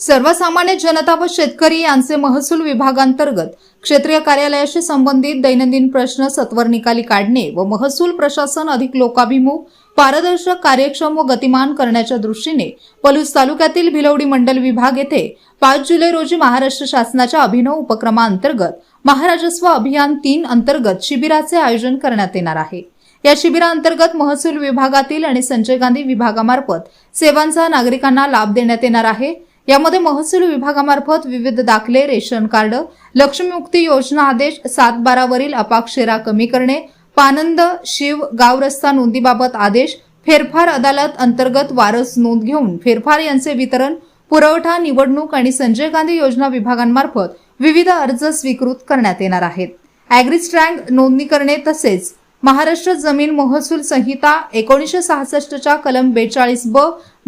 सर्वसामान्य जनता व शेतकरी यांचे महसूल विभागांतर्गत क्षेत्रीय कार्यालयाशी संबंधित दैनंदिन प्रश्न सत्वर निकाली काढणे व महसूल प्रशासन अधिक लोकाभिमुख पारदर्शक कार्यक्षम व गतिमान करण्याच्या दृष्टीने पलूस तालुक्यातील भिलवडी मंडल विभाग येथे पाच जुलै रोजी महाराष्ट्र शासनाच्या अभिनव उपक्रमाअंतर्गत महाराजस्व अभियान तीन अंतर्गत शिबिराचे आयोजन करण्यात येणार आहे. या शिबिराअंतर्गत महसूल विभागातील आणि संजय गांधी विभागामार्फत सेवांचा नागरिकांना लाभ देण्यात येणार आहे. यामध्ये महसूल विभागामार्फत विविध दाखले रेशन कार्ड लक्ष्मीमुक्ती योजना आदेश सात बारावरील अपाक्षेरा कमी करणे पानंद शिव गाव रस्ता नोंदीबाबत आदेश फेरफार अदालत अंतर्गत वारस नोंद घेऊन फेरफार यांचे वितरण पुरवठा निवडणूक आणि संजय गांधी योजना विभागांमार्फत विविध अर्ज स्वीकृत करण्यात येणार आहेत. अॅग्रिस्ट्रँग नोंदणी करणे तसेच महाराष्ट्र जमीन महसूल संहिता एकोणीसशे सहासष्टच्या कलम बेचाळीस ब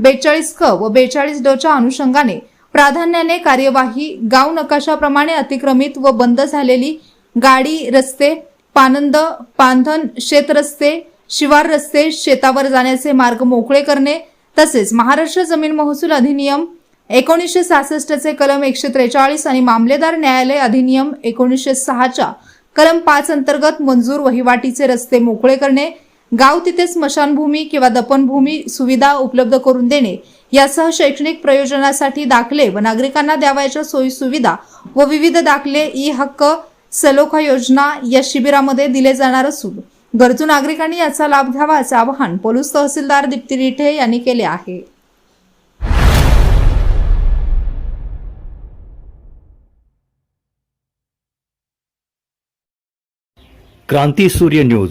बेचाळीस क व बेचाळीस ड च्या अनुषंगाने प्राधान्याने कार्यवाही गाव नकाशाप्रमाणे अतिक्रमित व बंद झालेली गाडी रस्ते पानंद पांधन शेत रस्ते शिवार रस्ते शेतावर जाण्याचे मार्ग मोकळे करणे तसेच महाराष्ट्र जमीन महसूल अधिनियम एकोणीसशे सहासष्टचे कलम एकशे त्रेचाळीस आणि मामलेदार न्यायालय अधिनियम एकोणीसशे सहाच्या कलम पाच अंतर्गत मंजूर वहिवाटीचे रस्ते मोकळे करणे गाव तिथे स्मशानभूमी किंवा दफनभूमी सुविधा उपलब्ध करून देणे यासह शैक्षणिक प्रयोजनासाठी दाखले व नागरिकांना द्यावयाच्या सोयी सुविधा व विविध दाखले ई हक्क सलोखा योजना या शिबिरामध्ये दिले जाणार असून गरजू नागरिकांनी याचा लाभ घ्यावा असे आवाहन पोलीस तहसीलदार दीप्ती रिठे यांनी केले आहे. क्रांती सूर्य न्यूज.